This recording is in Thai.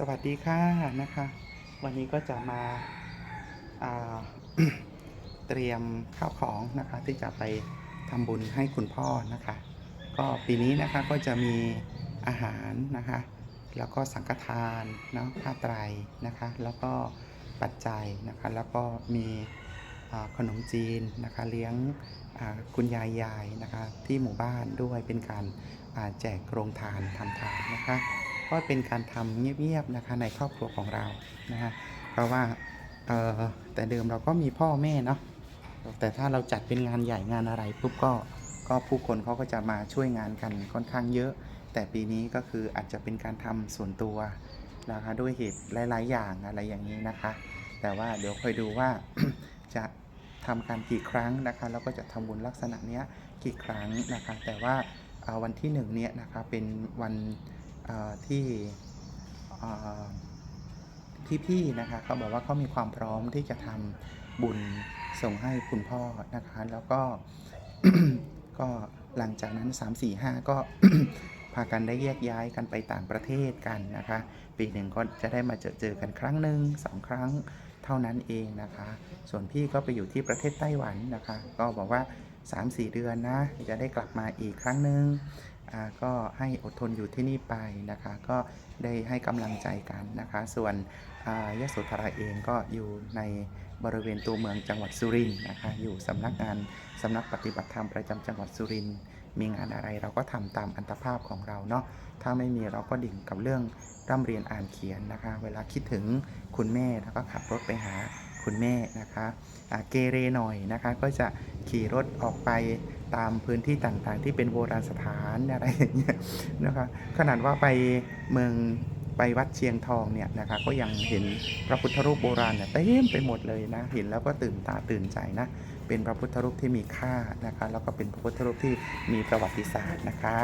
สวัสดีค่ะนะคะ วันนี้ก็จะมาาเตรียมข้าวของนะคะ ที่จะไปทำบุญให้คุณพ่อนะคะ ก็ปีนี้นะคะก็จะมีอาหารนะคะ แล้วก็สังฆทานเนาะผ้าไตรนะคะ แล้วก็ปัจจัยนะคะ แล้วก็มีขนมจีนนะคะ เลี้ยงคุณยายยายนะคะ ที่หมู่บ้านด้วยเป็นการาแจกโรงทานทำทานนะคะ ก็เป็นการทำเงียบๆนะคะในครอบครัวของเรานะฮะเพราะว่าเออแต่เดิมเราก็มีพ่อแม่เนาะแต่ถ้าเราจัดเป็นงานใหญ่งานอะไรปุ๊บก็ก็ผู้คนเขาก็จะมาช่วยงานกันค่อนข้างเยอะ แต่ปีนี้ก็คืออาจจะเป็นการทำส่วนตัวนะคะด้วยเหตุหลาย ๆ อย่างอะไรอย่างนี้นะคะ แต่ว่าเดี๋ยวคอยดูว่าจะทำการกี่ครั้งนะคะแล้วก็จะทำบุญลักษณะเนี้ยกี่ครั้งนะคะ แต่ว่าวันที่หนึ่งเนี่ยนะคะเป็นวัน ที่เอ่พี่ๆนะคะเขาบอกว่าเขามีความพร้อมที่จะทำบุญส่งให้คุณพ่อนะคะ แล้วก็ก็หลังจากนั้น 3 4 5 ก็พากันได้แยกย้ายกันไปต่างประเทศกันนะคะ ปีหนึ่งก็จะได้มาเจอเจอกันครั้งหนึ่งสองครั้งเท่านั้นเองนะคะ ส่วนพี่ก็ไปอยู่ที่ประเทศไต้หวันนะคะ ก็บอกว่า 3-4 เดือนนะจะได้กลับมาอีกครั้งหนึ่ง ก็ให้อดทนอยู่ที่นี่ไปนะคะ ก็ได้ให้กำลังใจกันนะคะ ส่วนยโสธราเองก็อยู่ในบริเวณตัวเมืองจังหวัดสุรินทร์นะคะ อยู่สำนักงานสำนักปฏิบัติธรรมประจำจังหวัดสุรินทร์มีงานอะไรเราก็ทำตามอัตภาพของเราเนาะถ้าไม่มีเราก็ดิ่งกับเรื่องร่ำเรียนอ่านเขียนนะคะ เวลาคิดถึงคุณแม่แล้วก็ขับรถไปหาคุณแม่นะคะเกเรหน่อยนะคะ ก็จะ ขี่รถออกไปตามพื้นที่ต่างๆ ที่เป็นโบราณสถานอะไรอย่างเงี้ยนะคะขนาดว่าไปเมืองไปวัดเชียงทองเนี่ยนะคะก็ยังเห็นพระพุทธรูปโบราณเนี่ยเต็มไปหมดเลยนะเห็นแล้วก็ตื่นตาตื่นใจนะเป็นพระพุทธรูปที่มีค่านะคะแล้วก็เป็นพระพุทธรูปที่มีประวัติศาสตร์นะคะ